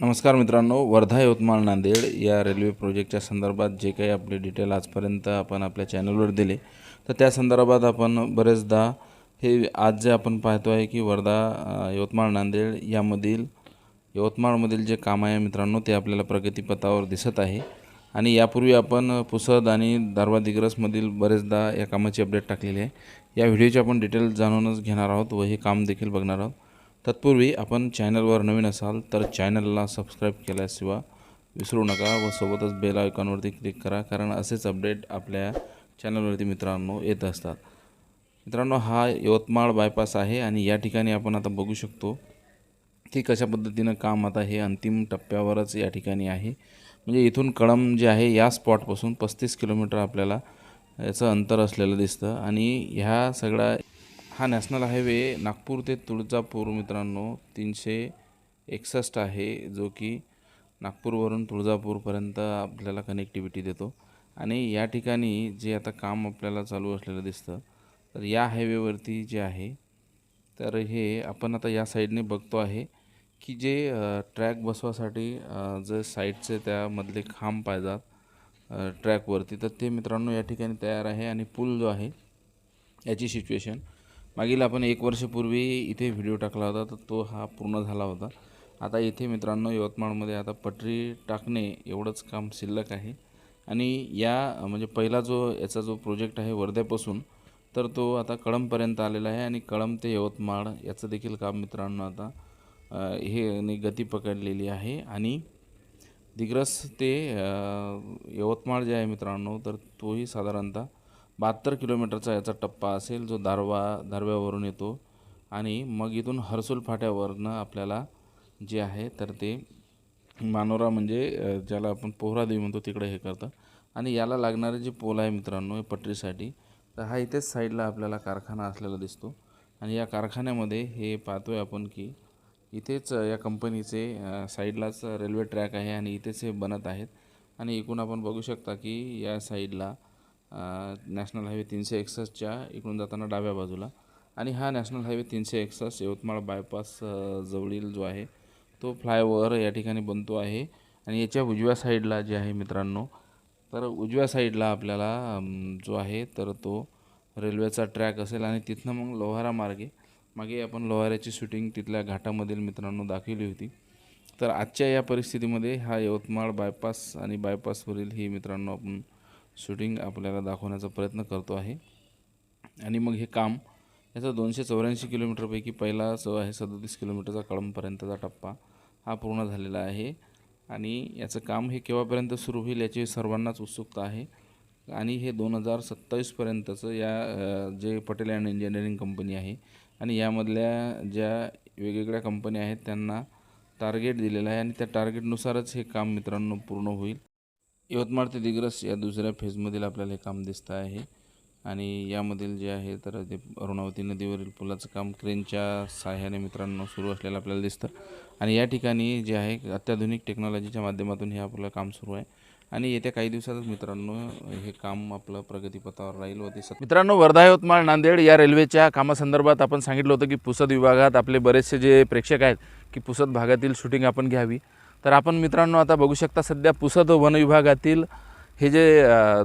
नमस्कार मित्रांनो वर्धा यवतमाळ नांदेड या रेल्वे प्रोजेक्टच्या संदर्भात जे काही आपले डिटेल आजपर्यंत आपण आपल्या चॅनलवर दिले तर त्या संदर्भात आपण बरेचदा हे आज जे आपण पाहतो आहे की वर्धा यवतमाळ नांदेड यामधील यवतमाळमधील जे काम आहे मित्रांनो ते आपल्याला प्रगतीपथावर दिसत आहे. आणि यापूर्वी आपण पुसद आणि दारवा दिग्रसमधील बरेचदा या कामाची अपडेट टाकलेली आहे. या व्हिडिओची आपण डिटेल जाणूनच घेणार आहोत व हे काम देखील बघणार आहोत. तत्पूर्वी आपण चॅनलवर नवीन असाल तर चॅनलला सबस्क्राईब केल्याशिवाय विसरू नका व सोबतच बेल आयकॉनवरती क्लिक करा कारण असेच अपडेट आपल्या चॅनलवरती मित्रांनो येत असतात. मित्रांनो हा यवतमाळ बायपास आहे आणि या ठिकाणी आपण आता बघू शकतो की कशा पद्धतीनं काम आता हे अंतिम टप्प्यावरच या ठिकाणी आहे. म्हणजे इथून कळम जे आहे या स्पॉटपासून पस्तीस किलोमीटर आपल्याला याचं अंतर असलेलं दिसतं आणि ह्या सगळ्या हा नॅशनल हायवे नागपूर ते तुळजापूर मित्रांनो तीनशे एकसष्ट आहे जो की नागपूरवरून तुळजापूरपर्यंत आपल्याला कनेक्टिव्हिटी देतो. आणि या ठिकाणी जे आता काम आपल्याला चालू असलेलं दिसतं तर या हायवेवरती जे आहे तर हे आपण आता या साईडने बघतो आहे की जे ट्रॅक बसवासाठी जे साईडचे त्यामधले खांब पाहिजात ट्रॅकवरती तर ते मित्रांनो या ठिकाणी तयार आहे आणि पूल जो आहे याची सिच्युएशन मागील आपण एक वर्षापूर्वी इथे व्हिडिओ टाकला होता तर तो हा पूर्ण झाला होता. आता इथे मित्रांनो यवतमाळमध्ये आता पटरी टाकणे एवढंच काम शिल्लक आहे. आणि या म्हणजे पहिला जो याचा जो प्रोजेक्ट आहे वर्ध्यापासून तर तो आता कळंबपर्यंत आलेला आहे. आणि कळंब ते यवतमाळ याचं देखील काम मित्रांनो आता हे ने गती पकडलेली आहे. आणि दिग्रस ते यवतमाळ जे आहे मित्रांनो तर तोही साधारणतः बहात्तर किलोमीटरचा याचा टप्पा असेल जो दारवा दारव्यावरून येतो. आणि मग इथून हर्सुल फाट्यावरनं आपल्याला जे आहे तर ते मानोरा म्हणजे ज्याला आपण पोहरादेवी म्हणतो तिकडे हे करतं आणि याला लागणारे जे पोल आहे मित्रांनो हे पटरीसाठी तर हा इथेच साईडला आपल्याला कारखाना असलेला दिसतो. आणि या कारखान्यामध्ये हे पाहतोय आपण की इथेच या कंपनीचे साईडलाच रेल्वे ट्रॅक आहे आणि इथेच हे बनत आहेत. आणि एकूण आपण बघू शकता की या साईडला नॅशनल हायवे तीनशे एकसष्टच्या इकडून जाताना डाव्या बाजूला. आणि हा नॅशनल हायवे तीनशे एकसष्ट यवतमाळ बायपास जवळील जो आहे तो फ्लायओव्हर या ठिकाणी बनतो आहे. आणि याच्या उजव्या साईडला जे आहे मित्रांनो तर उजव्या साईडला आपल्याला जो आहे तर तो रेल्वेचा ट्रॅक असेल. आणि तिथनं मग लोहारा मार्गे मागे आपण लोहाऱ्याची शूटिंग तिथल्या घाटामधील मित्रांनो दाखवली होती. तर आजच्या या परिस्थितीमध्ये हा यवतमाळ बायपास आणि बायपासवरील ही मित्रांनो आपण शूटिंग आपल्याला दाखवण्याचा प्रयत्न करतो आहे. आणि मग हे काम याचा दोनशे चौऱ्याऐंशी किलोमीटरपैकी पहिला जो आहे सदतीस किलोमीटरचा कळंबपर्यंतचा टप्पा हा पूर्ण झालेला आहे. आणि याचं काम हे केव्हापर्यंत सुरू होईल याची सर्वांनाच उत्सुकता आहे. आणि हे दोन हजार सत्तावीसपर्यंतचं या जे पटेल अँड इंजिनिअरिंग कंपनी आहे आणि यामधल्या ज्या वेगवेगळ्या कंपन्या आहेत त्यांना टार्गेट दिलेलं आहे आणि त्या टार्गेटनुसारच हे काम मित्रांनो पूर्ण होईल. यवतमाळ ते दिग्रस या दुसऱ्या फेजमधील आपल्याला हे काम दिसतं आहे. आणि यामधील जे आहे तर ते अरुणावती नदीवरील पुलाचं काम क्रेनच्या सहाय्याने मित्रांनो सुरू असलेलं आपल्याला दिसतं. आणि या ठिकाणी जे आहे अत्याधुनिक टेक्नॉलॉजीच्या माध्यमातून हे आपलं काम सुरू आहे. आणि येत्या काही दिवसातच मित्रांनो हे काम आपलं प्रगतीपथावर राहील व ते मित्रांनो वर्धा यवतमाळ नांदेड या रेल्वेच्या कामासंदर्भात आपण सांगितलं होतं की पुसद विभागात आपले बरेचसे जे प्रेक्षक आहेत की पुसद भागातील शूटिंग आपण घ्यावी. तर आपण मित्रांनो आता बघू शकता सध्या पुसद वन विभागातील हे जे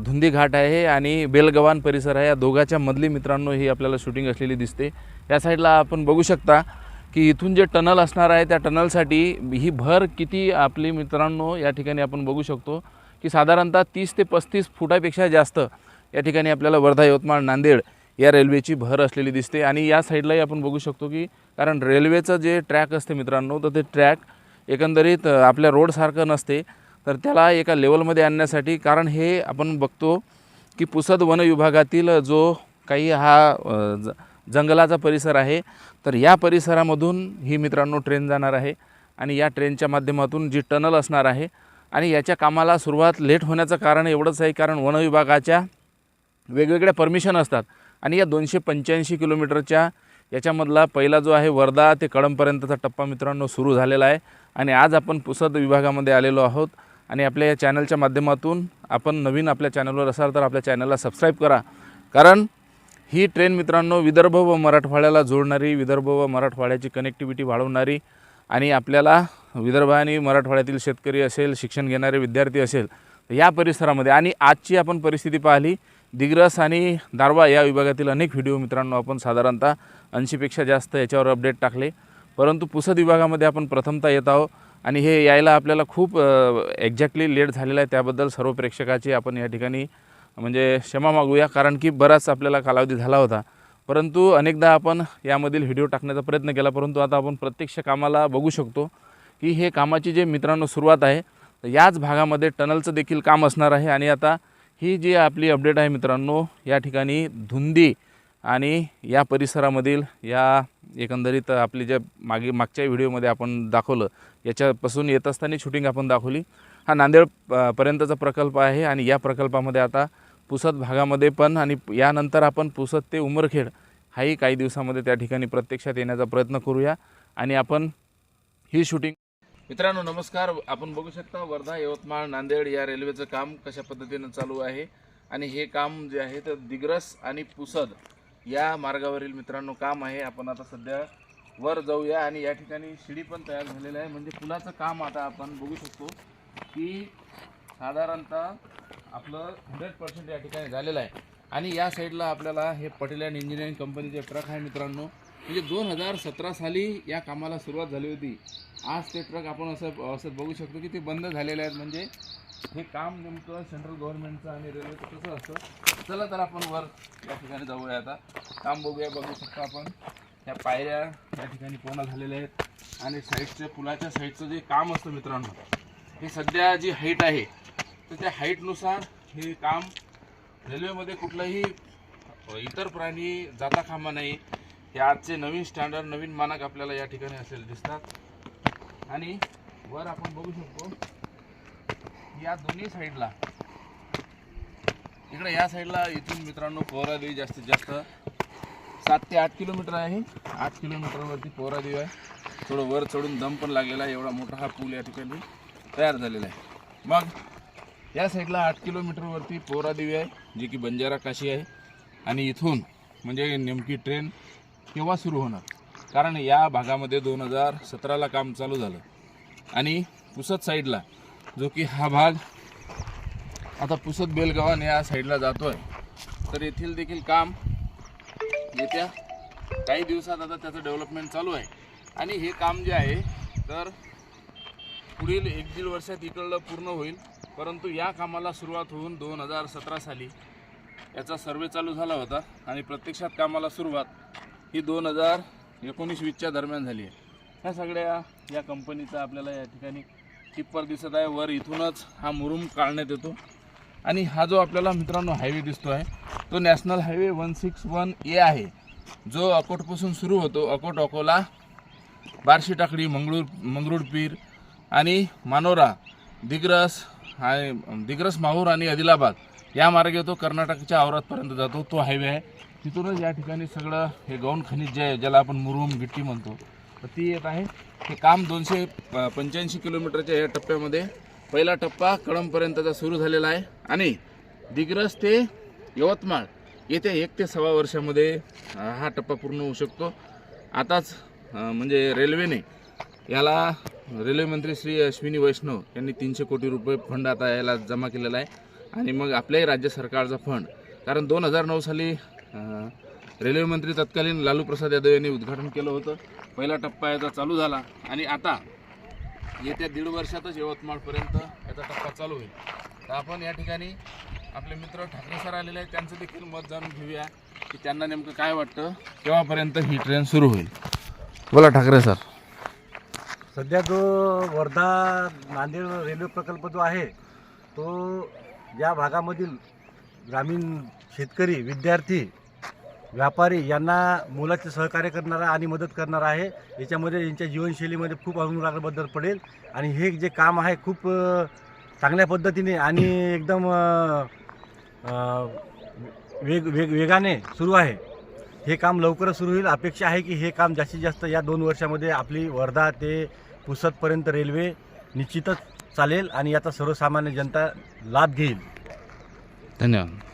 धुंदी घाट आहे आणि बेलगवान परिसर आहे या दोघाच्या मधली मित्रांनो ही आपल्याला शूटिंग असलेली दिसते. या साईडला आपण बघू शकता की इथून जे टनल असणार आहे त्या टनलसाठी ही भर किती आपली मित्रांनो या ठिकाणी आपण बघू शकतो की साधारणतः तीस ते पस्तीस फुटापेक्षा जास्त या ठिकाणी आपल्याला वर्धा यवतमाळ नांदेड या रेल्वेची भर असलेली दिसते. आणि या साईडलाही आपण बघू शकतो की कारण रेल्वेचं जे ट्रॅक असते मित्रांनो तर ते ट्रॅक एकंदरीत आपल्या रोडसारखं नसते तर त्याला एका लेवलमध्ये आणण्यासाठी कारण हे आपण बघतो की पुसद वन विभागातील जो काही हा ज जंगलाचा परिसर आहे तर या परिसरामधून ही मित्रांनो ट्रेन जाणार आहे आणि या ट्रेनच्या माध्यमातून जी टनल असणार आहे आणि याच्या कामाला सुरुवात लेट होण्याचं कारण एवढंच आहे कारण वन विभागाच्या वेगवेगळ्या परमिशन असतात आणि या दोनशे पंच्याऐंशी किलोमीटरच्या याच्यामधला पहिला जो आहे वर्धा ते कळंबपर्यंतचा टप्पा मित्रांनो सुरू झालेला आहे. आणि आज आपण पुसद विभागामध्ये आलेलो आहोत. आणि आपल्या या चॅनलच्या माध्यमातून आपण नवीन आपल्या चॅनलवर असाल तर आपल्या चॅनलला सबस्क्राईब करा. कारण ही ट्रेन मित्रांनो विदर्भ व मराठवाड्याला जोडणारी विदर्भ व मराठवाड्याची कनेक्टिव्हिटी वाढवणारी आणि आपल्याला विदर्भ आणि मराठवाड्यातील शेतकरी असेल शिक्षण घेणारे विद्यार्थी असेल तर या परिसरामध्ये. आणि आजची आपण परिस्थिती पाहिली दिग्रस आणि दारवा या विभागातील अनेक व्हिडिओ मित्रांनो आपण साधारणतः ऐंशीपेक्षा जास्त याच्यावर अपडेट टाकले. परंतु पुसद विभागामध्ये आपण प्रथमतः येत आहोत आणि हे यायला आपल्याला खूप एक्झॅक्टली लेट झालेलं आहे. त्याबद्दल सर्व प्रेक्षकाची आपण या ठिकाणी म्हणजे क्षमा मागूया कारण की बराच आपल्याला कालावधी झाला होता. परंतु अनेकदा आपण यामधील व्हिडिओ टाकण्याचा प्रयत्न केला परंतु आता आपण प्रत्यक्ष कामाला बघू शकतो की हे कामाची जे मित्रांनो सुरुवात आहे याच भागामध्ये टनलचं देखील काम असणार आहे. आणि आता ही जी आपली अपडेट आहे मित्रांनो या ठिकाणी धुंदी आणि या परिसरामधील या एकंदरीत आपली ज्या मागे मागच्या व्हिडिओमध्ये आपण दाखवलं याच्यापासून येत असताना शूटिंग आपण दाखवली. हा नांदेड पर्यंतचा प्रकल्प आहे आणि या प्रकल्पामध्ये आता पुसद भागामध्ये पण आणि यानंतर आपण पुसद ते उमरखेड हाही काही दिवसामध्ये त्या ठिकाणी प्रत्यक्षात येण्याचा प्रयत्न करूया आणि आपण ही शूटिंग मित्रांनो नमस्कार. आपण बघू शकता वर्धा यवतमाळ नांदेड या रेल्वेचं काम कशा पद्धतीनं चालू आहे आणि हे काम जे आहे तर दिग्रस आणि पुसद या मार्गावरील मित्रांनो काम आहे. आपण आता सध्या वर जाऊया आणि या ठिकाणी शिडी पण तयार झालेलं आहे. म्हणजे पुलाचं काम आता आपण बघू शकतो की साधारणतः आपलं हंड्रेड पर्सेंट या ठिकाणी झालेलं आहे. आणि या साईडला आपल्याला हे पटेल अँड इंजिनिअरिंग कंपनीचे ट्रक आहे मित्रांनो. म्हणजे दोन हजार सतरा साली या कामाला सुरुवात झाली होती. आज ते ट्रक आपण असं असं बघू शकतो की ते बंद झालेले आहेत. म्हणजे हे काम नेमकं सेंट्रल गव्हर्नमेंटचं आणि रेल्वेचं कसं असतं चला तर आपण वर या ठिकाणी जाऊया आता. काम बघूया बघू शकतो आपण. या पायऱ्या या ठिकाणी पूर्ण झालेल्या आहेत. आणि साईडच्या पुलाच्या साईडचं जे काम असतं मित्रांनो हे सध्या जी हाईट आहे तर त्या हाईटनुसार हे काम रेल्वेमध्ये कुठलंही इतर प्राणी जाता कामा नाही. हे आजचे नवीन स्टँडर्ड नवीन मानक आपल्याला या ठिकाणी असेल दिसतात. आणि वर आपण बघू शकतो या दोन्ही साईडला इकडे या साईडला इथून मित्रांनो पोहरादेवी जास्तीत जास्त सात ते आठ किलोमीटर आहे. आठ किलोमीटरवरती पोहरादेवी आहे. थोडं वर चढून दम पण लागलेला आहे. एवढा मोठा हा पूल या ठिकाणी तयार झालेला आहे. मग या साईडला आठ किलोमीटरवरती पोहरादेवी आहे जी की बंजारा काशी आहे. आणि इथून म्हणजे नेमकी ट्रेन केव्हा सुरू होणार? कारण या भागामध्ये दोन हजार सतराला काम चालू झालं. आणि पुसद साईडला जो की हा भाग आता पुसद बेलगावान या साईडला जातो आहे तर येथील देखील काम येत्या काही दिवसात आता त्याचं डेव्हलपमेंट चालू आहे. आणि हे काम जे आहे तर पुढील एक दीड वर्षात इकडलं पूर्ण होईल. परंतु या कामाला सुरुवात होऊन दोन हजार सतरा साली याचा सर्वे चालू झाला होता. आणि प्रत्यक्षात कामाला सुरुवात ही दोन हजार एकोणीस वीसच्या दरम्यान झाली आहे. ह्या सगळ्या या कंपनीचा आपल्याला या ठिकाणी टिप्पर दिसत आहे. वर इथूनच हा मुरुम काढण्यात येतो. आणि हा जो आपल्याला मित्रांनो हायवे दिसतो आहे तो national highway one six one A आहे. जो अकोटपासून सुरू होतो. अकोट अकोला बार्शी टाकडी मंगळूर मंगरुळपीर आणि मानोरा दिग्रस आणि दिग्रस माहूर आणि आदिलाबाद. या मार्गे तो कर्नाटकच्या आवरातपर्यंत जातो. तो हायवे आहे. तिथूनच या ठिकाणी सगळं हे गौण खनिज जे आहे ज्याला आपण मुरुम गिट्टी म्हणतो तर ती येत आहे. हे काम दोनशे पंच्याऐंशी किलोमीटरच्या या टप्प्यामध्ये पहिला टप्पा कळमपर्यंतचा सुरू झालेला आहे. आणि दिग्रस ते यवतमाळ येत्या एक ते सव्वा वर्षामध्ये हा टप्पा पूर्ण होऊ शकतो. आताच म्हणजे रेल्वेने याला रेल्वे मंत्री श्री अश्विनी वैष्णव यांनी तीनशे कोटी रुपये फंड आता याला जमा केलेला आहे. आणि मग आपल्याही राज्य सरकारचा फंड. कारण दोन हजार नऊ साली रेल्वे मंत्री तत्कालीन लालू प्रसाद यादव यांनी उद्घाटन केलं होतं. पहिला टप्पा याचा चालू झाला आणि आता येत्या दीड वर्षातच यवतमाळपर्यंत याचा टप्पा चालू होईल. तर आपण या ठिकाणी आपले मित्र ठाकरे सर आलेले आहेत. त्यांचं देखील मत जाणून घेऊया की त्यांना नेमकं काय वाटतं केव्हापर्यंत ही ट्रेन सुरू होईल. बोला ठाकरे सर. सध्या जो वर्धा नांदेड रेल्वे प्रकल्प जो आहे तो या भागामधील ग्रामीण शेतकरी विद्यार्थी व्यापारी यांना मोलाचे सहकार्य करणारा आणि मदत करणारा आहे. याच्यामध्ये यांच्या जीवनशैलीमध्ये खूप अनुरागाबद्दल पडेल. आणि हे जे काम आहे खूप चांगल्या पद्धतीने आणि एकदम वेग वेग वेगाने सुरू आहे. हे काम लवकरच सुरू होईल. अपेक्षा आहे की हे काम जास्तीत जास्त या दोन वर्षामध्ये आपली वर्धा ते पुसदपर्यंत रेल्वे निश्चितच चालेल आणि याचा सर्वसामान्य जनता लाभ घेईल. धन्यवाद.